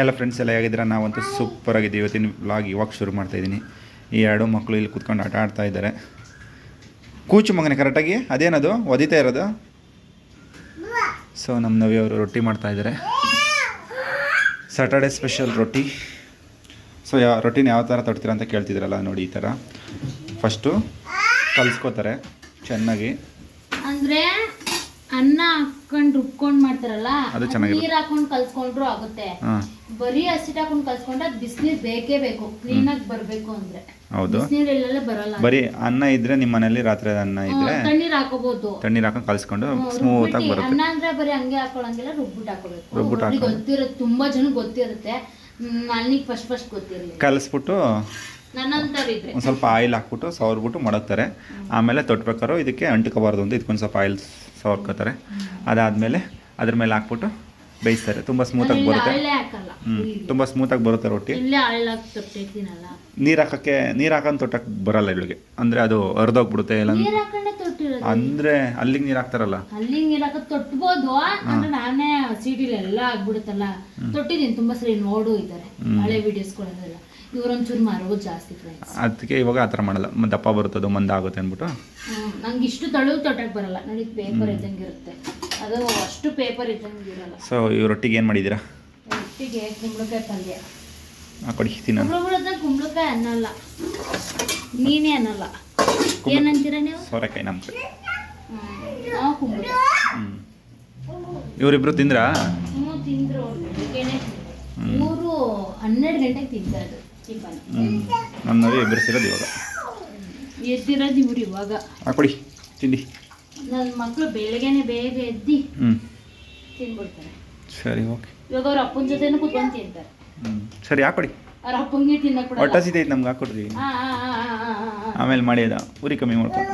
ಎಲ್ಲ ಫ್ರೆಂಡ್ಸ್ ಎಲ್ಲ ಹೇಗಿದ್ದೀರಾ? ನಾವಂತೂ ಸೂಪರ್ ಆಗಿದ್ದೀವಿ. ಇವತ್ತಿನ ವ್ಲಾಗ್ ಇವಾಗ ಶುರು ಮಾಡ್ತಾ ಇದ್ದೀನಿ. ಈ ಎರಡು ಮಕ್ಕಳು ಇಲ್ಲಿ ಕುತ್ಕೊಂಡು ಆಟ ಆಡ್ತಾ ಇದ್ದಾರೆ. ಕೂಚು ಮಗನೇ ಕರೆಕ್ಟಾಗಿ ಅದೇನದು? ಒದಿತಾ ಇರೋದು? ಸೊ ನಮ್ಮ ನವಿಯವರು ರೊಟ್ಟಿ ಮಾಡ್ತಾ ಇದ್ದಾರೆ. ಸ್ಯಾಟರ್ಡೆ ಸ್ಪೆಷಲ್ ರೊಟ್ಟಿ. ಸೊ ಯಾವ ರೊಟ್ಟಿನ ಯಾವ ಥರ ತಡ್ತೀರಾ ಅಂತ ಕೇಳ್ತಿದ್ರಲ್ಲ ನೋಡಿ ಈ ಥರ ಫಸ್ಟು ಕಲಿಸ್ಕೋತಾರೆ ಚೆನ್ನಾಗಿ. ಅಂದ್ರೆ ಅನ್ನ ಹಾಕೊಂಡ್ ರುಬ್ಕೊಂಡ್ ಮಾಡ್ತಾರಲ್ಲ ಅದು ಚೆನ್ನಾಗಿರುತ್ತೆ. ನೀರ್ ಹಾಕೊಂಡ್ ಕಲ್ಸ್ಕೊಂಡ್ರು ಆಗುತ್ತೆ. ಹಾಂ. ಬರೀ ಹಸಿಟ್ ಹಾಕೊಂಡ್ ಕಲ್ಸ್ಕೊಂಡ್ರೆ ಅದ್ ಬಿಸಿನೀರ್ ಬೇಕೇ ಬೇಕು. ಕ್ಲೀನ್ ಆಗಿ ಬರ್ಬೇಕು ಅಂದ್ರೆ. ಹೌದು. ಬಿಸಿನೀರ್ ಇಲ್ಲೆಲ್ಲ ಬರಲ್ಲ. ಬರೀ ಅನ್ನ ಇದ್ರೆ ನಿಮ್ಮ ಮನೇಲಿ ರಾತ್ರಿ ಅನ್ನ ಇದ್ರೆ ಹ್ಮ್, ತಣ್ಣೀರ್ ಹಾಕೋಬಹುದು ತಣ್ಣೀರು ಹಾಕೊಂಡು ಕಲಿಸ್ಕೊಂಡು ಸ್ಮೂತ್ ಸ್ಮೂತಾಗಿ ಬರುತ್ತೆ. ಅನ್ನ ಅಂದ್ರೆ ಬರೀ ಹಂಗೆ ಹಾಕೊಳಂಗಿಲ್ಲ ರುಬ್ಬಿಟ್ಟು ಹಾಕೋಬೇಕು. ರುಬ್ಬಿಟ್ಟು ಅವ್ರಿಗೆ ಹಾಕೊಂಡು. ಗೊತ್ತಿರುತ್ತೆ ತುಂಬಾ ಜನ ಗೊತ್ತಿರುತ್ತೆ. ನನಗೆ ಫಸ್ಟ್ ಫಸ್ಟ್ ಗೊತ್ತಿರಲಿಲ್ಲ ಕಲಿಸ್ಬಿಟ್ಟು ನನ್ನಂತವ್ರಿದ್ರೆ. ಒಂದು ಸ್ವಲ್ಪ ಆಯಿಲ್ ಹಾಕ್ಬಿಟ್ಟು ಸವರ್ಬಿಟ್ಟು ಮಡಗ್ತಾರೆ. ಆಮೇಲೆ ತೊಟ್ಬೇಕಾರು ಇದಕ್ಕೆ ಅಂಟ್ಕೋಬಾರ್ದು ಅಂತ ಇದಕ್ಕೊಂದು ಸ್ವಲ್ಪ ಆಯಿಲ್ ಸವರ್ಕೋತಾರೆ. ಅದಾದಮೇಲೆ ಅದ್ರ ಮೇಲೆ ಹಾಕ್ಬಿಟ್ಟು ಬೇಯಿಸ್ತಾರೆ. ತುಂಬ ಸ್ಮೂತಾಗಿ ಬರುತ್ತೆ. ಹ್ಞೂ ತುಂಬ ಸ್ಮೂತಾಗಿ ಬರುತ್ತೆ ರೊಟ್ಟಿ. ನೀರು ಹಾಕೋಕ್ಕೆ ನೀರು ಹಾಕೊಂಡು ತೊಟ್ಟಕ್ಕೆ ಬರಲ್ಲ ಇಳಿಗೆ ಅಂದರೆ ಅದು ಹರಿದೋಗ್ಬಿಡುತ್ತೆ ಇಲ್ಲ ಅಂದರೆ ಅಲ್ಲಿಗೆ ನೀರು ಹಾಕ್ತಾರಲ್ಲ. ಅಲ್ಲಿಗೆ ನೀರ್ ಹಾಕೋದ್ ತೊಟ್ಬೋದು. ಅಂದ್ರೆ ನಾನೇ ಸೀಟಿಲೆಲ್ಲ ಆಗ್ಬಿಡುತ್ತಲ್ಲ ತೊಟ್ಟಿದ್ದೀನಿ. ತುಂಬಾ ಸರಿ ನೋಡು ಇದ್ದಾರೆ. ಹಳೆ ವಿಡಿಯೋಸ್ಗಳೆಲ್ಲ ಇವ್ರೊಂಚೂರು ಮಾರೋದು ಜಾಸ್ತಿ ಫ್ರೆಂಡ್ಸ್ ಅದಕ್ಕೆ ಇವಾಗ ಆ ಥರ ಮಾಡಲ್ಲ ದಪ್ಪ ಬರುತ್ತದು ಮಂದ ಆಗುತ್ತೆ ಅಂದ್ಬಿಟ್ಟು ನಂಗೆ ಇಷ್ಟು ತಳು ತೊಟ್ಟಕ್ ಬರಲ್ಲ. ನನಗೆ ಪೇಪರ್ ಇದ್ದಂಗೆ ಇರುತ್ತೆ. ಅದು ಅಷ್ಟು ಪೇಪರ್ ಇದ್ದಂಗೆ ಇರಲ್ಲ. ಸೊ ಇವರೊಟ್ಟಿಗೆ ರೊಟ್ಟಿಗೆ ಏನು ಮಾಡಿದ್ದೀರಾ ಒಟ್ಟಿಗೆ ಕುಂಬಳಕಾಯಿ ಪಲ್ಯ. ಹಾಕೊಡಿ ತಿನ್ನೋಣ. ಕುಂಬಳಕಾಯಿ ಕುಂಬಳಕಾಯಿ ಅನ್ನಲ್ಲ. ನೀನೇ ಅನ್ನಲ್ಲ. ಏನಂತೀರ ನೀವು? ಸೋರೆಕಾಯಿ ನಮ್ಮ ಕಡೆ. ನಾವು ಕುಂಬಳಕಾಯಿ. ಇವರಿಬ್ರು ತಿಂದ್ರಾ? ಹ್ಞೂ ತಿಂದ್ರು. ಮೂರು ಹನ್ನೆರಡು ಗಂಟೆಗೆ ತಿಂತಾರೆ ನವಿ ಎಬ್ಬರಿಸಿರೋದು ಇವಾಗ. ಎದ್ದಿರೋದು ಇವ್ರು ಇವಾಗ. ಹಾಕೊಡಿ ತಿಂಡಿ. ನನ್ನ ಮಕ್ಕಳು ಬೆಳಗ್ಗೆನೆ ಬೇಗ ಎದ್ದಿ ಹ್ಞೂ ತಿನ್ಬಿಡ್ತಾರೆ ಸರಿ ಓಕೆ. ಇವಾಗ ಅವ್ರ ಅಪ್ಪನ ಜೊತೆನೂ ಕುತ್ಕೊಂಡು ತಿಂತಾರೆ. ಹ್ಞೂ ಸರಿ ಹಾಕೊಡಿ. ಅವ್ರ ಅಪ್ಪಂಗೆ ತಿನ್ನಕ್ಕೆ ಹೊಟ್ಟೆ ಹೊಟ್ಟೆ ಐತೆ ನಮ್ಗೆ ಹಾಕೊಡ್ರಿ. ಆಮೇಲೆ ಮಾಡಿ ಅದ ಉರಿ ಕಮ್ಮಿ ಮಾಡ್ಕೊಂಡು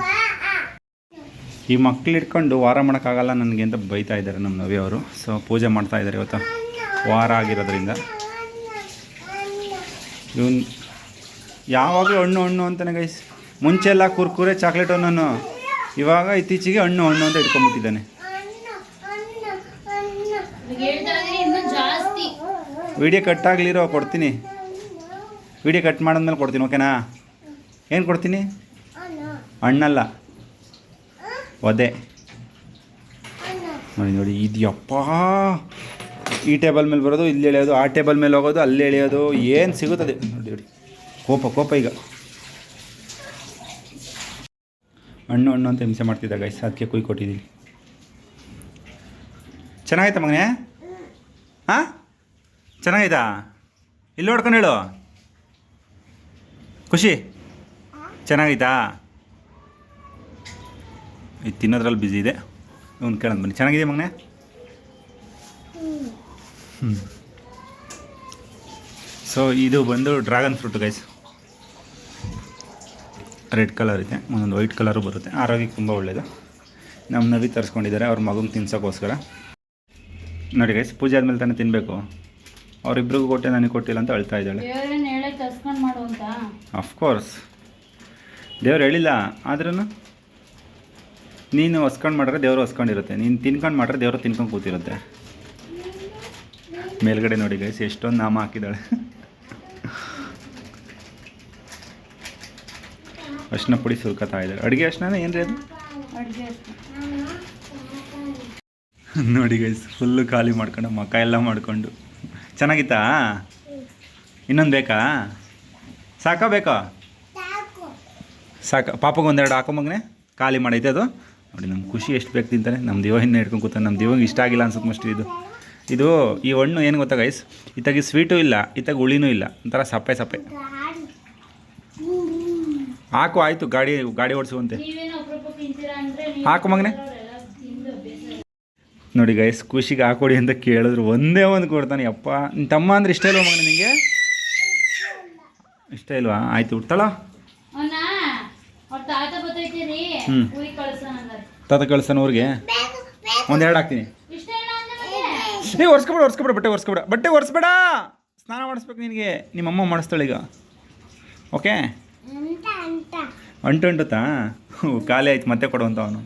ಈ ಮಕ್ಳು ಇಟ್ಕೊಂಡು ವಾರ ಮಾಡೋಕ್ಕಾಗಲ್ಲ ನನಗೆ ಅಂತ ಬೈತಾ ಇದ್ದಾರೆ ನಮ್ಮ ನವಿ ಅವರು ಸೊ ಪೂಜೆ ಮಾಡ್ತಾ ಇದ್ದಾರೆ ಇವತ್ತು. ವಾರ ಆಗಿರೋದ್ರಿಂದ. ಇವನ್ ಯಾವಾಗಲೂ ಹಣ್ಣು ಹಣ್ಣು ಅಂತಾನೆ ಗೈಸ್ ಮುಂಚೆ ಎಲ್ಲ ಕುರ್ಕುರೆ ಚಾಕ್ಲೇಟ್ ಹಣ್ಣು ಇವಾಗ ಇತ್ತೀಚೆಗೆ ಹಣ್ಣು ಹಣ್ಣು ಅಂತ ಇಟ್ಕೊಂಡ್ಬಿಟ್ಟಿದ್ದಾನೆ. ವಿಡಿಯೋ ಕಟ್ ಆಗಲಿರೋ ಕೊಡ್ತೀನಿ. ವಿಡಿಯೋ ಕಟ್ ಮಾಡಿದ್ಮೇಲೆ ಕೊಡ್ತೀನಿ ಓಕೆನಾ ಏನು ಕೊಡ್ತೀನಿ? ಹಣ್ಣಲ್ಲ. ಒದೆ. ನೋಡಿ ನೋಡಿ ಇದೆಯಪ್ಪ. ಈ ಟೇಬಲ್ ಮೇಲೆ ಬರೋದು, ಇಲ್ಲಿ ಎಳೆಯೋದು, ಆ ಟೇಬಲ್ ಮೇಲೆ ಹೋಗೋದು, ಅಲ್ಲಿ ಎಳೆಯೋದು, ಏನು ಸಿಗುತ್ತದೆ? ನೋಡಿ ನೋಡಿ. ಕೋಪ ಕೋಪ ಈಗ. ಹಣ್ಣು ಹಣ್ಣು ಅಂತ ಹಿಂಸೆ ಮಾಡ್ತಿದ್ದ ಗೈಸ್ ಅದಕ್ಕೆ ಕುಯ್ ಕೊಟ್ಟಿದ್ದೀನಿ. ಚೆನ್ನಾಗೈತಾ ಮಗನೇ? ಹಾಂ? ಚೆನ್ನಾಗೈತಾ? ಇಲ್ಲಿ ನೋಡ್ಕೊಂಡು ಹೇಳು. ಖುಷಿ? ಚೆನ್ನಾಗೈತಾ? ಇದು ತಿನ್ನೋದ್ರಲ್ಲಿ ಬ್ಯುಸಿ ಇದೆ. ಇವ್ನು ಕೇಳೋದು ಬನ್ನಿ. ಚೆನ್ನಾಗಿದೆ ಮಗನೇ? ಸೊ ಇದು ಬಂದು dragon fruit guys red colour ಇದೆ. ಒಂದೊಂದು ವೈಟ್ ಕಲರು ಬರುತ್ತೆ. ಆರೋಗ್ಯಕ್ಕೆ ತುಂಬ ಒಳ್ಳೆಯದು ನಮ್ಮ ನವಿ ತರಿಸ್ಕೊಂಡಿದ್ದಾರೆ. ಅವ್ರ ಮಗು ತಿನ್ಸೋಕ್ಕೋಸ್ಕರ. ನೋಡಿ ಗೈಸ್ ಪೂಜೆ ಆದಮೇಲೆ ತಾನೇ ತಿನ್ನಬೇಕು ಅವರಿಬ್ರಿಗೂ ಕೊಟ್ಟೆ ನನಗೆ ಕೊಟ್ಟಿಲ್ಲ ಅಂತ ಅಳ್ತಾ ಇದ್ದಾಳೆ. ಅಫ್ಕೋರ್ಸ್ ದೇವ್ರು ಹೇಳಿಲ್ಲ ಆದ್ರೂ ನೀನು ಹೊಸ್ಕೊಂಡು ಮಾಡ್ರೆ ದೇವರು ಹೊಸ್ಕೊಂಡಿರುತ್ತೆ. ನೀನು ತಿನ್ಕೊಂಡು ಮಾಡ್ರೆ ದೇವರು ತಿನ್ಕೊಂಡು ಕೂತಿರುತ್ತೆ. ಮೇಲ್ಗಡೆ ನೋಡಿ ಗೈಸ್ ಎಷ್ಟೊಂದು ನಾಮ ಹಾಕಿದ್ದಾಳೆ. ಅರ್ಶಿನ ಪುಡಿ ಸುರ್ಕತಾ ಇದ್ದಾಳೆ ಅಡುಗೆ ಅರ್ಶಿನ ಏನ್ರಿ ಅದು? ಅಡುಗೆ ನೋಡಿ ಗೈಸ್ ಫುಲ್ಲು ಖಾಲಿ ಮಾಡ್ಕೊಂಡು ಮಕ್ಕ ಎಲ್ಲ ಮಾಡಿಕೊಂಡು. ಚೆನ್ನಾಗಿತ್ತಾ? ಇನ್ನೊಂದು ಬೇಕಾ? ಸಾಕ ಬೇಕಾ? ಸಾಕ. ಪಾಪಗೆ ಒಂದೆರಡು ಹಾಕೋ ಮಗನೆ ಖಾಲಿ ಮಾಡೈತೆ ಅದು. ನೋಡಿ ನಮ್ಮ ಖುಷಿ ಎಷ್ಟು ಬೇಕು ತಿಂತಾನೆ. ನಮ್ಮ ದಿವ ಹಿಂದೆ ಹಿಡ್ಕೊಂಡು ಕೂತಾನೆ. ನಮ್ಮ ದಿವಂಗೆ ಇಷ್ಟ ಆಗಿಲ್ಲ ಅನ್ಸುತ್ತೆ ಮಸ್ಟ್ ಇದು. ಇದು ಈ ಹಣ್ಣು ಏನು ಗೊತ್ತಾ ಗೈಸ್ ಇತ್ತಾಗಿ ಸ್ವೀಟು ಇಲ್ಲ ಇತ್ತಾಗ ಹುಳಿನೂ ಇಲ್ಲ. ಒಂಥರ ಸಪ್ಪೆ ಸಪ್ಪೆ. ಹಾಕು ಆಯಿತು ಗಾಡಿ ಗಾಡಿ ಓಡಿಸುವಂತೆ. ಹಾಕು ಮಗನೆ. ನೋಡಿ ಗೈಸ್ ಖುಷಿಗೆ ಹಾಕೊಡಿ ಅಂತ ಕೇಳಿದ್ರು. ಒಂದೇ ಒಂದು ಕೊಡ್ತಾನೆ. ಅಪ್ಪ ನಿನ್ನ ತಮ್ಮ ಅಂದ್ರೆ ಇಷ್ಟ ಇಲ್ವಾ ಮಗನ ನಿನಗೆ ಇಷ್ಟ ಇಲ್ವಾ? ಆಯ್ತು ಉಡ್ತಾಳ ಹ್ಞೂ ತಾತ ಕಳ್ಸೋಣ ಹಂಗಾರೆ ತಾತ ಕಳ್ಸನ ಊರಿಗೆ? ಒಂದೆರಡು ಹಾಕ್ತೀನಿ ಇಷ್ಟ ಇಲ್ಲ ಅಂದ್ರೆ ಮತ್ತೆ ಏ ಒರ್ಸ್ಕೊಬೇಡ ಒರ್ಸ್ಕೊಬೇಡ ಬಟ್ಟೆ ಒರ್ಸ್ಕೊಬೇಡ. ಬಟ್ಟೆ ಒರೆಸ್ಬೇಡ. ಸ್ನಾನ ಮಾಡಿಸ್ಬೇಕು ನಿನಗೆ. ನಿಮ್ಮಮ್ಮ ಮಾಡಿಸ್ತಾಳೆ ಈಗ. ಓಕೆ? ಅಂಟು ಅಂಟುತ್ತಾ? ಹ್ಞೂ ಖಾಲಿ ಆಯ್ತು ಮತ್ತೆ ಕೊಡುವಂತ ಅವನು.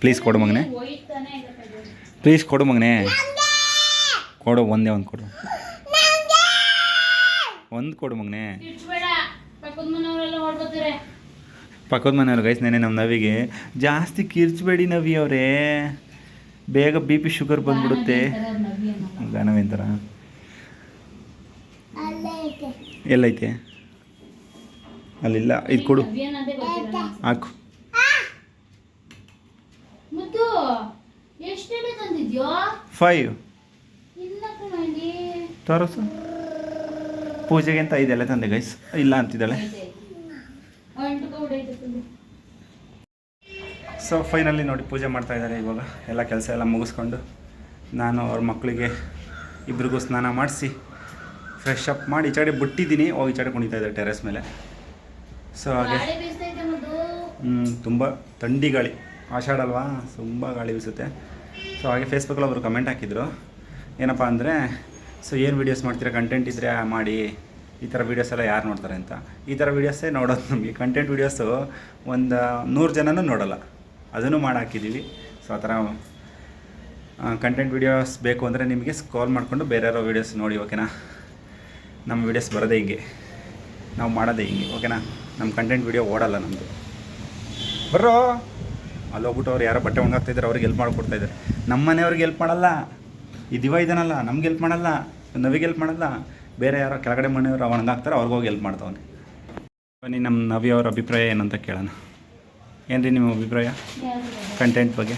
ಪ್ಲೀಸ್ ಕೊಡು ಮಗನೇ. ಒಯ್ತಾನೆ ಇರತ್ತೆ ಪ್ಲೀಸ್ ಕೊಡು ಮಗನೇ. ಕೊಡು ಒಂದೇ ಒಂದು ಕೊಡು. ಒಂದು ಕೊಡು ಮಗನೇ. ಪಕ್ಕದ ಮನೆಯವ್ರು ಗೈಸ್ ನೆನೆ ನಮ್ಮ ನವಿಗೆ ಜಾಸ್ತಿ ಕಿರ್ಚಬೇಡಿ ನವಿ ಅವರೇ ಬೇಗ ಬಿ ಪಿ ಶುಗರ್ ಬಂದ್ಬಿಡುತ್ತೆ. ಗಾನವೇಂದ್ರ. ಎಲ್ಲೈತೆ? ಅಲ್ಲಿಲ್ಲ ಇದು ಕೊಡು. ಹಾಕು. ಫೈವ್. ಇಲ್ಲ ಕಣ. ಇಲ್ಲಿ ತೋರಿಸು. ಪೂಜೆಗೆ ಅಂತ ಇದೆಲ್ಲ ತಂದೆ ಗೈಸ್ ಇಲ್ಲ ಅಂತಿದ್ದಾಳೆ ಅಂಟು ಕೌಡೈತೆ ಫುಲ್ಲು ಸೊ ಫೈನಲಿ ನೋಡಿ ಪೂಜೆ ಮಾಡ್ತಾ ಇದ್ದಾರೆ ಇವಾಗ. ಎಲ್ಲ ಕೆಲಸ ಎಲ್ಲ ಮುಗಿಸ್ಕೊಂಡು ನಾನು ಅವ್ರ ಮಕ್ಕಳಿಗೆ ಇಬ್ರಿಗೂ ಸ್ನಾನ ಮಾಡಿಸಿ ಫ್ರೆಶ್ ಅಪ್ ಮಾಡಿ ಈಚಾಡೆ ಬಿಟ್ಟಿದ್ದೀನಿ. ಹೋಗಿ ಈಚಾಡೆ ಕುಣಿತಾ ಇದ್ದಾರೆ ಟೆರೆಸ್ ಮೇಲೆ. ಸೊ ಹಾಗೆ ಹ್ಞೂ ತುಂಬ ಥಂಡಿ ಗಾಳಿ. ಆಷಾಢ ಅಲ್ವಾ? ತುಂಬ ಗಾಳಿ ಬೀಸುತ್ತೆ. ಸೊ ಹಾಗೆ ಫೇಸ್ಬುಕ್ಕಲ್ಲಿ ಒಬ್ಬರು ಕಮೆಂಟ್ ಹಾಕಿದ್ರು. ಏನಪ್ಪ ಅಂದರೆ ಸೊ ಏನು ವೀಡಿಯೋಸ್ ಮಾಡ್ತೀರಾ? ಕಂಟೆಂಟ್ ಇದ್ದರೆ ಮಾಡಿ. ಈ ಥರ ವೀಡಿಯೋಸ್ ಎಲ್ಲ ಯಾರು ನೋಡ್ತಾರೆ ಅಂತ. ಈ ಥರ ವೀಡಿಯೋಸೇ ನೋಡೋದು ನಮಗೆ. ಕಂಟೆಂಟ್ ವೀಡಿಯೋಸು ಒಂದು ನೂರು ಜನನೂ ನೋಡೋಲ್ಲ. ಅದನ್ನು ಮಾಡಿ ಹಾಕಿದ್ದೀವಿ ಸೊ ಆ ಥರ ಕಂಟೆಂಟ್ ವೀಡಿಯೋಸ್ ಬೇಕು ಅಂದರೆ ನಿಮಗೆ ಸ್ಕಾಲ್ ಮಾಡಿಕೊಂಡು ಬೇರೆಯವ್ರ ವೀಡಿಯೋಸ್ ನೋಡಿ ಓಕೆನಾ ನಮ್ಮ ವೀಡಿಯೋಸ್ ಬರೋದೇ ಹಿಂಗೆ. ನಾವು ಮಾಡೋದೇ ಹಿಂಗೆ ಓಕೆನಾ ನಮ್ಮ ಕಂಟೆಂಟ್ ವೀಡಿಯೋ ಓಡಲ್ಲ ನಮ್ಮದು ಬರ್ರೋ? ಅಲ್ಲಿ ಹೋಗ್ಬಿಟ್ಟು ಅವ್ರು ಯಾರೋ ಬಟ್ಟೆ ಒಣಗಾಕ್ತಿದ್ದಾರೆ ಅವ್ರಿಗೆ ಹೆಲ್ಪ್ ಮಾಡಿಕೊಡ್ತಾ ಇದ್ದಾರೆ. ನಮ್ಮ ಮನೆಯವ್ರಿಗೆ ಹೆಲ್ಪ್ ಮಾಡಲ್ಲ. ಈ ದಿವ ಇದನ್ನಲ್ಲ ನಮ್ಗೆ ಹೆಲ್ಪ್ ಮಾಡಲ್ಲ. ನವಿಗೆ ಹೆಲ್ಪ್ ಮಾಡಲ್ಲ. ಬೇರೆ ಯಾರೋ ಕೆಳಗಡೆ ಮನೆಯವರು ಒಣಗಾಗ್ತಾರೆ ಅವ್ರಿಗೆ ಹೋಗಿ ಹೆಲ್ಪ್ ಮಾಡ್ತಾವನೆ. ಬನ್ನಿ ನಮ್ಮ ನವಿಯವ್ರ ಅಭಿಪ್ರಾಯ ಏನಂತ ಕೇಳೋಣ. ಏನು ರೀ ನಿಮ್ಮ ಅಭಿಪ್ರಾಯ? ಕಂಟೆಂಟ್ ಬಗ್ಗೆ?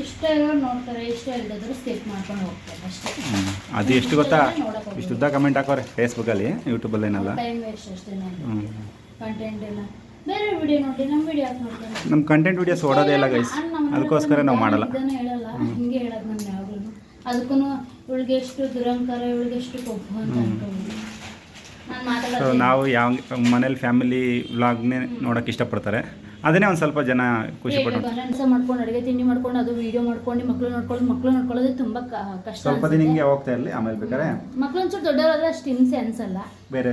ಇಷ್ಟ ಇರೋರು ನೋಡ್ತಾರೆ ಇಷ್ಟ ಇಲ್ಲದ್ರು ಸ್ಕಿಪ್ ಮಾಡ್ಕೊಂಡು ಹೋಗ್ತಾರೆ ಅಷ್ಟೇ. ಹ್ಮ್. ಅದು ಎಷ್ಟು ಗೊತ್ತಾ? ಇಷ್ಟು ಉದ್ದ ಕಮೆಂಟ್ ಹಾಕೋರೆ ಫೇಸ್ಬುಕ್ಕಲ್ಲಿ ಯೂಟ್ಯೂಬಲ್ಲಿ ಏನಲ್ಲ? ಟೈಮ್ ವೇಸ್ಟ್ ಅಷ್ಟೇ ಹ್ಞೂ ಕಂಟೆಂಟ್ ಎಲ್ಲ ಬೇರೆ ವಿಡಿಯೋ ನೋಡಿ ನಮ್ಮ ವಿಡಿಯೋ ಯಾಕೆ ನೋಡ್ತಾರೆ? ನಮ್ಮ ಕಂಟೆಂಟ್ ವಿಡಿಯೋಸ್ ಓಡೋದೇ ಇಲ್ಲ ಗೈಸ್ ನಮ್ಮ ಅದಕ್ಕೋಸ್ಕರ ನಾವು ಮಾಡಲ್ಲ. ಇದನ್ನ ಹೇಳಲ್ಲ. ಹಿಂಗೆ ಹೇಳೋದು ನಾನು ಯಾವಾಗಲೂ ಅದಕ್ಕೂ ಇವಳಿಗೆ ಎಷ್ಟು ದುರಂಕಾರ ಇವಳಿಗೆ ಎಷ್ಟು ಕೊಬ್ಬು ಅಂತ ಅನ್ಕೊಂಡು ನಾನು ಸೊ ಮಾತಾಡೋದು ನಾವು ಯಾವ ಮನೇಲಿ ಫ್ಯಾಮಿಲಿ ವ್ಲಾಗ್ನೇ ನೋಡೋಕೆ ಇಷ್ಟಪಡ್ತಾರೆ. ಅದನ್ನೇ ಒಂದು ಸ್ವಲ್ಪ ಜನ ಖುಷಿ ಪಟ್ಟು ಕೆಲಸ ಮಾಡ್ಕೊಂಡು ಅಡುಗೆ ತಿಂಡಿ ಮಾಡ್ಕೊಂಡು ಅದು ವಿಡಿಯೋ ಮಾಡ್ಕೊಂಡು ಮಕ್ಕಳು ನೋಡ್ಕೊಂಡು ಮಕ್ಕಳು ನೋಡ್ಕೊಳ್ಳೋದು ತುಂಬಾ ಕಷ್ಟ ಸ್ವಲ್ಪ ದಿನ ಹಿಂಗೆ ಹೋಗ್ತಾ ಇರಲಿ ಆಮೇಲೆ ಬೇಕಾದ್ರೆ ಮಕ್ಳು ಒಂಚೂರು ದೊಡ್ಡವರಾದ್ರೆ ಅಷ್ಟು ಹಿಂಸೆ ಅನ್ಸಲ್ಲ ಬೇರೆ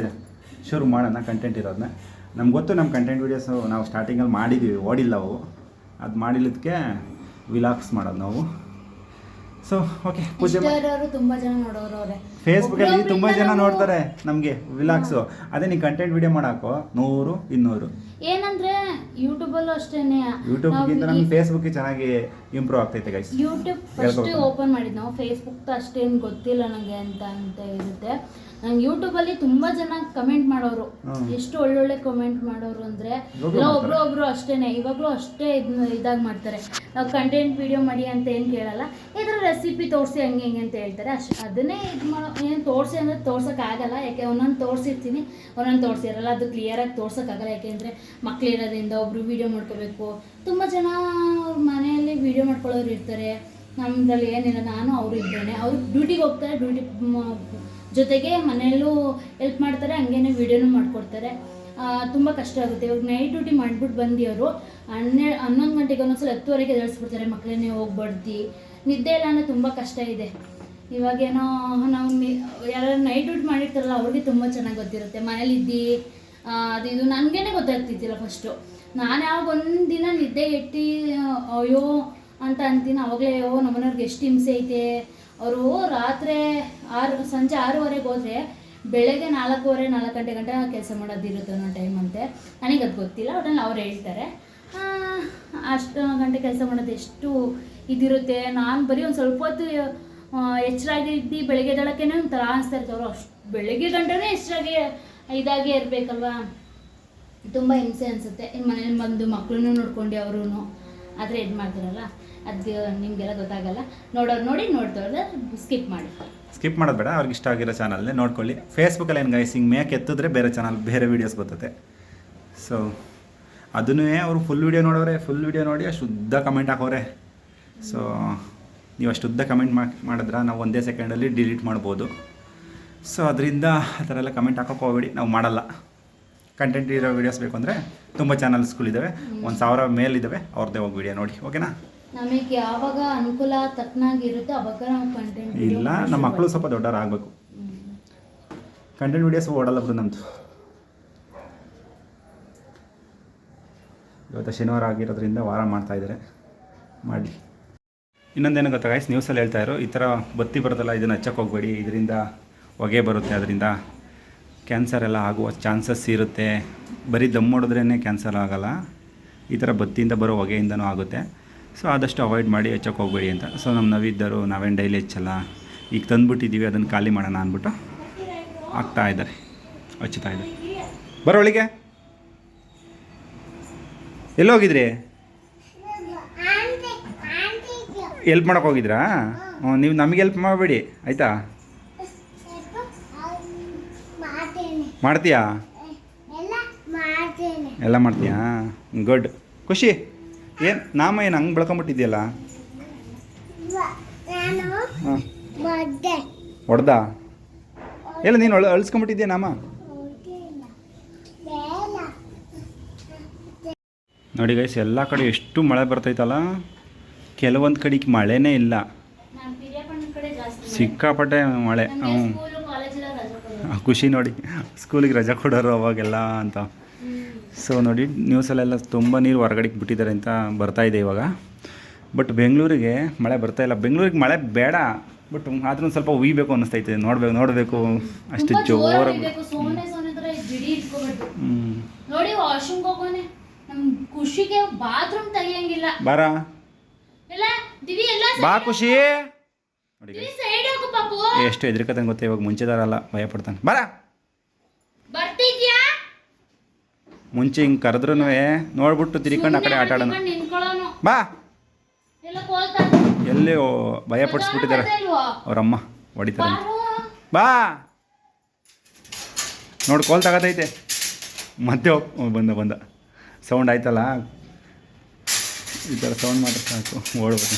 ಶುರು ಮಾಡೋಣ ಕಂಟೆಂಟ್ ಇರೋದನ್ನ ನಮ್ಗೆ ಗೊತ್ತು ನಮ್ಮ ಕಂಟೆಂಟ್ ವೀಡಿಯೋಸು ನಾವು ಸ್ಟಾರ್ಟಿಂಗಲ್ಲಿ ಮಾಡಿದ್ದೀವಿ ಓಡಿಲ್ಲ ಅವು. ಅದು ಮಾಡಿಲ್ಲದಕ್ಕೆ ವಿಲಾಕ್ಸ್ ಮಾಡೋದು ನಾವು. ಸೊ ಓಕೆ ಪೂಜೆ ತುಂಬಾ ಜನ ಫೇಸ್ಬುಕ್ಕಲ್ಲಿ ತುಂಬ ಜನ ನೋಡ್ತಾರೆ ನಮಗೆ ವಿಲಾಕ್ಸು ಅದೇ ನೀವು ಕಂಟೆಂಟ್ ವೀಡಿಯೋ ಮಾಡಾಕೋ ನೂರು ಇನ್ನೂರು. ಏನಂದ್ರೆ ಯೂಟ್ಯೂಬಲ್ಲೂ ಅಷ್ಟೇನೆ. ಯೂಟ್ಯೂಬ್ಗಿಂತ ನಮ್ಮ ಫೇಸ್ಬುಕ್ ಚೆನ್ನಾಗಿ ಇಂಪ್ರೂವ್ ಆಗ್ತೈತೆ ಗೈಸ್ ಯೂಟ್ಯೂಬ್ ಫಸ್ಟ್ ಓಪನ್ ಮಾಡಿದ್ ನಾವು. ಫೇಸ್ಬುಕ್ ಅಷ್ಟೇನು ಗೊತ್ತಿಲ್ಲ ನನಗೆ ಅಂತ ಅಂತ ಇರುತ್ತೆ. ನಂಗೆ ಯೂಟ್ಯೂಬಲ್ಲಿ ತುಂಬಾ ಜನ ಕಮೆಂಟ್ ಮಾಡೋರು. ಎಷ್ಟು ಒಳ್ಳೊಳ್ಳೆ ಕಮೆಂಟ್ ಮಾಡೋರು ಅಂದ್ರೆ ಇಲ್ಲ ಒಬ್ರು ಒಬ್ರು ಅಷ್ಟೇನೆ ಇವಾಗ್ಲೂ ಅಷ್ಟೇ ಇದನ್ನ ಇದಾಗಿ ಮಾಡ್ತಾರೆ. ನಾವು ಕಂಟೆಂಟ್ ವಿಡಿಯೋ ಮಾಡಿ ಅಂತ ಏನು ಕೇಳಲ್ಲ ಇದ್ರ ರೆಸಿಪಿ ತೋರಿಸಿ ಹಂಗೆ ಹಿಂಗೆ ಅಂತ ಹೇಳ್ತಾರೆ. ಅಷ್ಟೇ ಅದನ್ನೇ ಇದು ಮಾಡೋ ಏನು ತೋರಿಸಿ ತೋರ್ಸಕ್ ಆಗಲ್ಲ ಯಾಕೆ ಒಂದೊಂದು ತೋರಿಸಿರ್ತೀನಿ ಒಂದೊಂದು ತೋರಿಸಿರಲ್ಲ. ಅದು ಕ್ಲಿಯರ್ ಕ್ಲಿಯರಾಗಿ ತೋರ್ಸೋಕ್ಕಾಗಲ್ಲ ಯಾಕೆಂದರೆ ಮಕ್ಳು ಇರೋದ್ರಿಂದ ಒಬ್ರು ವಿಡಿಯೋ ಮಾಡ್ಕೋಬೇಕು. ತುಂಬಾ ಜನ ಅವ್ರ ಮನೆಯಲ್ಲಿ ವಿಡಿಯೋ ಮಾಡ್ಕೊಳ್ಳೋರು ಇರ್ತಾರೆ. ನಮ್ಮದ್ರಲ್ಲಿ ಏನಿಲ್ಲ, ನಾನು, ಅವರು ಇದ್ದೇನೆ. ಅವ್ರು ಡ್ಯೂಟಿಗೆ ಹೋಗ್ತಾರೆ ಡ್ಯೂಟಿ ಜೊತೆಗೆ ಮನೆಯಲ್ಲೂ ಹೆಲ್ಪ್ ಮಾಡ್ತಾರೆ, ಹಂಗೇನೆ ವಿಡಿಯೋನು ಮಾಡಿಕೊಡ್ತಾರೆ. ತುಂಬ ಕಷ್ಟ ಆಗುತ್ತೆ. ಇವಾಗ ನೈಟ್ ಡ್ಯೂಟಿ ಮಾಡಿಬಿಟ್ಟು ಅವರು ಹನ್ನೆ, ಹನ್ನೊಂದು ಗಂಟೆಗೆ ಒಂದೊಂದ್ಸಲ ಹತ್ತುವರೆಗೆ ಎದ್ದೇಳಿಸ್ಬಿಡ್ತಾರೆ ಮಕ್ಕಳನ್ನೇ ಹೋಗ್ಬಾರ್ದು. ನಿದ್ದೆ ಇಲ್ಲ ಅಂದರೆ ತುಂಬ ಕಷ್ಟ ಇದೆ. ಇವಾಗೇನೋ, ನಾವು ಯಾರು ನೈಟ್ ಡ್ಯೂಟಿ ಮಾಡಿರ್ತಾರಲ್ಲ, ಅವ್ರಿಗೆ ತುಂಬ ಚೆನ್ನಾಗಿ ಗೊತ್ತಿರುತ್ತೆ. ಮನೇಲಿದ್ದಿ ಅದು ಇದು, ನನಗೇನೆ ಗೊತ್ತಾಗ್ತಿದ್ದಿಲ್ಲ ಫಸ್ಟು ನಾನು ಯಾವಾಗ ಒಂದಿನ ನಿದ್ದೆ ಎಟ್ಟಿ ಅಯ್ಯೋ ಅಂತ ಅಂತೀನಿ. ಅವಾಗಲೇ, ಓ, ನಮ್ಮನೆಯವ್ರಿಗೆ ಎಷ್ಟು ಹಿಂಸೆ ಐತೆ. ಅವರು ರಾತ್ರಿ ಆರು, ಸಂಜೆ ಆರೂವರೆಗೆ ಹೋದರೆ ಬೆಳಗ್ಗೆ ನಾಲ್ಕೂವರೆ, ನಾಲ್ಕು ಗಂಟೆ ಗಂಟೆ ಕೆಲಸ ಮಾಡೋದಿರುತ್ತೆ ಅನ್ನೋ ಟೈಮ್ ಅಂತೆ. ನನಗೆ ಅದು ಗೊತ್ತಿಲ್ಲ. ಒಟ್ಟಲ್ಲಿ ಅವ್ರು ಹೇಳ್ತಾರೆ ಅಷ್ಟು ಗಂಟೆ ಕೆಲಸ ಮಾಡೋದು ಎಷ್ಟು ಇದಿರುತ್ತೆ. ನಾನು ಬರೀ ಒಂದು ಸ್ವಲ್ಪ ಹೊತ್ತು ಎಚ್ಚರಾಗಿ ಇದ್ದು ಬೆಳಗ್ಗೆ ಎದ್ದೇಳಕ್ಕೇನೆ ಒಂಥರ ಅನಿಸ್ತಾ ಇರ್ತವ್ರು ಅಷ್ಟು ಬೆಳಗ್ಗೆ ಗಂಟೆನೇ ಎಚ್ಚರಾಗಿ ಇದಾಗೇ ಇರಬೇಕಲ್ವಾ? ತುಂಬ ಹಿಂಸೆ ಅನಿಸುತ್ತೆ. ಮನೇಲಿ ಬಂದು ಮಕ್ಕಳನ್ನೂ ನೋಡ್ಕೊಂಡು ಅವರು ಆದರೆ ಇದು ಮಾಡ್ತಾರಲ್ಲ ಅದು ನಿಮಗೆಲ್ಲ ಗೊತ್ತಾಗಲ್ಲ. ನೋಡೋರು ನೋಡಿ ನೋಡ್ದವ್ರೆ ಸ್ಕಿಪ್ ಮಾಡಿ. ಸ್ಕಿಪ್ ಮಾಡೋದು ಬೇಡ, ಅವ್ರಿಗೆ ಇಷ್ಟ ಆಗಿರೋ ಚಾನಲ್ನೇ ನೋಡ್ಕೊಳ್ಳಿ. ಫೇಸ್ಬುಕ್ಕಲ್ಲಿ ಏನು ಗೈಸ್ ಹಿಂಗೆ ಮೇಕ್ ಎತ್ತಿದ್ರೆ ಬೇರೆ ಚಾನಲ್ ಬೇರೆ ವೀಡಿಯೋಸ್ ಬರ್ತದೆ. ಸೊ ಅದನ್ನೇ ಅವರು ಫುಲ್ ವೀಡಿಯೋ ನೋಡೋರೆ ಫುಲ್ ವೀಡಿಯೋ ನೋಡಿ ಉದ್ದ ಕಮೆಂಟ್ ಹಾಕೋರೆ. ಸೊ ನೀವು ಅಷ್ಟು ಉದ್ದ ಕಮೆಂಟ್ ಮಾಡಿದ್ರೆ ನಾವು ಒಂದೇ ಸೆಕೆಂಡಲ್ಲಿ ಡಿಲೀಟ್ ಮಾಡ್ಬೋದು. ಸೊ ಅದರಿಂದ ಆ ಥರ ಎಲ್ಲ ಕಮೆಂಟ್ ಹಾಕೋಕೆ ಹೋಗ್ಬೇಡಿ, ನಾವು ಮಾಡಲ್ಲ. ಕಂಟೆಂಟ್ ಇರೋ ವೀಡಿಯೋಸ್ ಬೇಕು ಅಂದರೆ ತುಂಬ ಚಾನಲ್ಸ್ಗಳಿದ್ದಾವೆ ಒಂದು ಸಾವಿರ ಮೇಲಿದ್ದಾವೆ ಅವ್ರದ್ದೇ ಹೋಗಿ ವೀಡಿಯೋ ನೋಡಿ ಓಕೆನಾ ನಮಗೆ ಯಾವಾಗ ಅನುಕೂಲ ತಕ್ಕನಾಗಿರುತ್ತೆ ಅವಾಗ ನಾವು ಕಂಟೆಂಟ್ ಇಲ್ಲ ನಮ್ಮ ಮಕ್ಕಳು ಸ್ವಲ್ಪ ದೊಡ್ಡವ್ರು ಆಗಬೇಕು ಕಂಟೆಂಟ್ ವೀಡಿಯೋಸ್ ಓಡಲ್ಲ ಬಿಡು ನಮ್ಮದು ಇವತ್ತು ಶನಿವಾರ ಆಗಿರೋದ್ರಿಂದ ವಾರ ಮಾಡ್ತಾ ಇದ್ದಾರೆ. ಮಾಡಿ ಇನ್ನೊಂದೇನು ಗೊತ್ತಾ ಗೈಸ್ ನ್ಯೂಸಲ್ಲಿ ಹೇಳ್ತಾಯಿದ್ರು ಈ ಥರ ಬತ್ತಿ ಬರೋದಲ್ಲ ಇದನ್ನು ಹಚ್ಚಕ್ಕೆ ಹೋಗಬೇಡಿ ಇದರಿಂದ ಹೊಗೆ ಬರುತ್ತೆ ಅದರಿಂದ ಕ್ಯಾನ್ಸರ್ ಎಲ್ಲ ಆಗುವ ಚಾನ್ಸಸ್ ಇರುತ್ತೆ. ಬರೀ ದಮ್ ಹೊಡೆದ್ರೇ ಕ್ಯಾನ್ಸರ್ ಆಗೋಲ್ಲ. ಈ ಥರ ಬತ್ತಿಯಿಂದ ಬರೋ ಹೊಗೆಯಿಂದನೂ ಆಗುತ್ತೆ. ಸೊ ಆದಷ್ಟು ಅವಾಯ್ಡ್ ಮಾಡಿ ಹೆಚ್ಚಕ್ಕೆ ಹೋಗಬೇಡಿ ಅಂತ. ಸೊ ನಮ್ಮ ನವಿದ್ದರು ನಾವೇನು ಡೈಲಿ ಹೆಚ್ಚಲ್ಲ ಈಗ ತಂದುಬಿಟ್ಟಿದ್ದೀವಿ ಅದನ್ನು ಖಾಲಿ ಮಾಡೋಣ ಅಂದ್ಬಿಟ್ಟು ಆಗ್ತಾ ಇದ್ದಾರೆ. ಹಚ್ಚುತ್ತಾ ಇದ್ದಾರೆ. ಬರೋಳಿಗೆ ಎಲ್ಲೋಗಿದ್ರಿ? ಎಲ್ಪ್ ಮಾಡೋಕೆ ಹೋಗಿದ್ರಾ? ಹ್ಞೂ ನೀವು ನಮಗೆ ಎಲ್ಪ್ ಮಾಡಬೇಡಿ. ಆಯಿತಾ? ಮಾಡ್ತೀಯಾ? ಎಲ್ಲ ಮಾಡ್ತೀಯಾ? ಗುಡ್. ಖುಷಿ. ಏನು ನಾಮ ಏನು ಹಂಗೆ ಬೆಳ್ಕೊಂಬಿಟ್ಟಿದ್ಯಲ್ಲ? ಹಾಂ. ಹೊಡ್ದ ಎಲ್ಲ ನೀನು ಅಳ್ ಅಳಿಸ್ಕೊಂಬಿಟ್ಟಿದ್ಯಾ ನಾಮ? ನೋಡಿ ಗೈಸ್ ಎಲ್ಲ ಕಡೆ ಎಷ್ಟು ಮಳೆ ಬರ್ತೈತಲ್ಲ? ಕೆಲವೊಂದು ಕಡೆಗೆ ಮಳೆನೇ ಇಲ್ಲ. ನಾನು ಪಿರಿಯಾಪಣ್ಣನ ಕಡೆ ಜಾಸ್ತಿ ಸಿಕ್ಕಾಪಟ್ಟೆ ಮಳೆ. ಹ್ಞೂ ಸ್ಕೂಲು ಕಾಲೇಜೆಲ್ಲ ರಜೆ ಕೊಡೋದು ಆ ಖುಷಿ ನೋಡಿ. ಸ್ಕೂಲಿಗೆ ರಜೆ ಕೊಡೋರು ಅವಾಗೆಲ್ಲ ಅಂತ. ಸೊ ನೋಡಿ ನ್ಯೂಸಲ್ಲೆಲ್ಲ ತುಂಬ ನೀರು ಹೊರಗಡೆಗೆ ಬಿಟ್ಟಿದ್ದಾರೆ ಅಂತ ಬರ್ತಾ ಇದೆ ಇವಾಗ. ಬಟ್ ಬೆಂಗಳೂರಿಗೆ ಮಳೆ ಬರ್ತಾ ಇಲ್ಲ. ಬೆಂಗಳೂರಿಗೆ ಮಳೆ ಬೇಡ. ಬಟ್ ಆದ್ರೂ ಸ್ವಲ್ಪ ಉಯ್ಬೇಕು ಅನ್ನಿಸ್ತೈತೆ. ನೋಡ್ಬೇಕು ನೋಡಬೇಕು. ಅಷ್ಟು ಜೋರ ಜೋರಾಗಿ ಖುಷಿಗೆ ಬಾತ್ರೂಮ್ ತೆಗಿಯಂಗಿಲ್ಲ. ಬಾರ? ಬಾ ಖುಷಿ. ನೋಡಿ ಎಷ್ಟು ಹೆದರ್ಕತಾನೆ ಗೊತ್ತಾ? ಇವಾಗ ಮುಂಚೆದಾರಲ್ಲ ಭಯ ಪಡ್ತಾನೆ ಬರ ಮುಂಚೆ ಹಿಂಗೆ ಕರೆದ್ರೂ ನೋಡ್ಬಿಟ್ಟು ತಿರ್ಕೊಂಡು ಆ ಕಡೆ ಆಟ ಆಡೋಣ. ಬಾ. ಎಲ್ಲ ಭಯ ಪಡಿಸ್ಬಿಟ್ಟಿದ್ದಾರೆ ಅವರಮ್ಮ ಹೊಡಿತಾರೆ. ಬಾ. ನೋಡಿ ಕೋಲ್ ತಗತೈತೆ ಮತ್ತೆ ಬಂದ ಬಂದ. ಸೌಂಡ್ ಆಯ್ತಲ್ಲ? ಈ ಥರ ಸೌಂಡ್ ಮಾಡಿದ್ರೆ ಸಾಕು. ಓಡ್ಬೋದು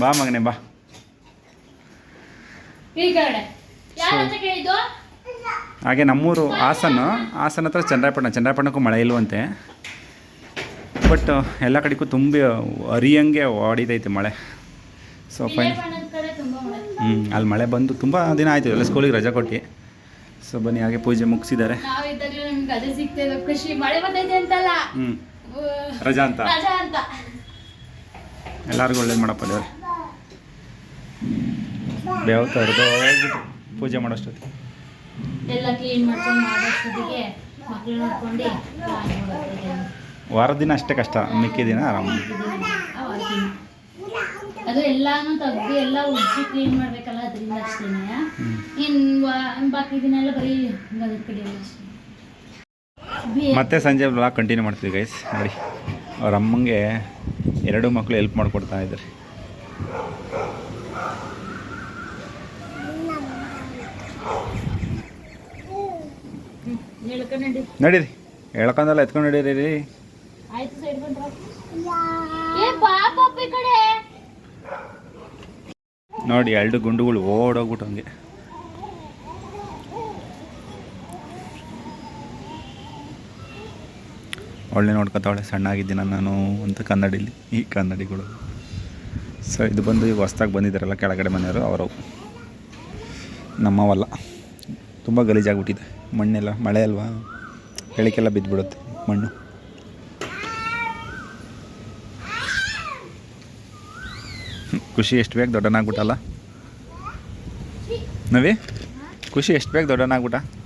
ಬಾ ಮಗನೇ ಬಾ. ಹಾಗೆ ನಮ್ಮೂರು ಹಾಸನ ಹಾಸನ ಹತ್ರ ಚಂದ್ರಾಯಪಟ್ಟಣ. ಚಂದ್ರಾಯಪಟ್ಟಣಕ್ಕೂ ಮಳೆ ಇಲ್ವಂತೆ. ಬಟ್ ಎಲ್ಲ ಕಡೆಗೂ ತುಂಬಿ ಅರಿಯಂಗೆ ಹೊಡಿತೈತೆ ಮಳೆ. ಸೊ ಫೈನ್ ಹ್ಞೂ ಅಲ್ಲಿ ಮಳೆ ಬಂದು ತುಂಬ ದಿನ ಆಯಿತು. ಎಲ್ಲ ಸ್ಕೂಲಿಗೆ ರಜಾ ಕೊಟ್ಟು. ಸೊ ಬನ್ನಿ ಹಾಗೆ ಪೂಜೆ ಮುಗಿಸಿದ್ದಾರೆ. ರಜಾ ನಮ್ಗೆ ಎಲ್ಲರಿಗೂ ಒಳ್ಳೇದು ಮಾಡಪ್ಪ ದೇವ್ರೆ. ಬೇವು ತರದು ಪೂಜೆ ಮಾಡೋಷ್ಟೊತ್ತಿಗೆ. ಎಲ್ಲ ಕ್ಲೀನ್ ಮಾಡ್ಕೊಂಡು ಮಾಡೋಷ್ಟೊತ್ತಿಗೆ ಮಕ್ಳು ನೋಡ್ಕೊಂಡು ವಾರದ ದಿನ ಅಷ್ಟೇ ಕಷ್ಟ ಮಿಕ್ಕಿ ದಿನ ಆರಾಮ. ಅದು ಎಲ್ಲಾನು ತೆಗ್ದು ಎಲ್ಲ ಉಜ್ಜಿ ಕ್ಲೀನ್ ಮಾಡ್ಬೇಕಲ್ಲ ಅದರಿಂದ ಅಷ್ಟೇನೆ ಇನ್ನು ಬಾಕಿ ದಿನ ಎಲ್ಲ ಬರೀ ಗದಗ ಕಡೆ ಅಷ್ಟೇ. ಮತ್ತೆ ಸಂಜೆ ಬ್ಲಾಗ್ ಕಂಟಿನ್ಯೂ ಮಾಡ್ತೀವಿ ಗೈಸ್ ನೋಡಿ ಅವ್ರ ಅಮ್ಮಂಗೆ ಎರಡು ಮಕ್ಕಳು ಹೆಲ್ಪ್ ಮಾಡಿಕೊಡ್ತಾ ಇದ್ದಾರೆ. ನಡೀರಿ. ಹೇಳ್ಕೊಂಡಲ್ಲ ಎತ್ಕೊಂಡು ನಡೀರಿ ನೋಡಿ ಎರಡು ಗುಂಡುಗಳು ಓಡೋಗ್ಬಿಟ್ಟು ಹಂಗೆ. ಒಳ್ಳೆ ನೋಡ್ಕೊತಾವಳೆ, ಸಣ್ಣಾಗಿದ್ದೀನ ನಾನು ಅಂತ ಕನ್ನಡಿಲಿ, ಈ ಕನ್ನಡಿಗಳು. ಸೊ ಇದು ಬಂದು ಈಗ ಹೊಸ್ದಾಗಿ ಬಂದಿದ್ದಾರಲ್ಲ ಕೆಳಗಡೆ ಮನೆಯವರು, ಅವರು. ನಮ್ಮವಲ್ಲ. ತುಂಬ ಗಲೀಜಾಗ್ಬಿಟ್ಟಿದೆ. ಮಣ್ಣೆಲ್ಲ, ಮಳೆ ಅಲ್ವಾ? ಬೆಳಕೆಲ್ಲ ಬಿದ್ದುಬಿಡುತ್ತೆ ಮಣ್ಣು. ಖುಷಿ ಎಷ್ಟು ಬೇಗ ದೊಡ್ಡನಾಗ್ಬಿಟ್ಟಲ್ಲ? ನವಿ ಖುಷಿ ಎಷ್ಟು ಬೇಗ ದೊಡ್ಡನಾಗ್ಬಿಟ್ಟ?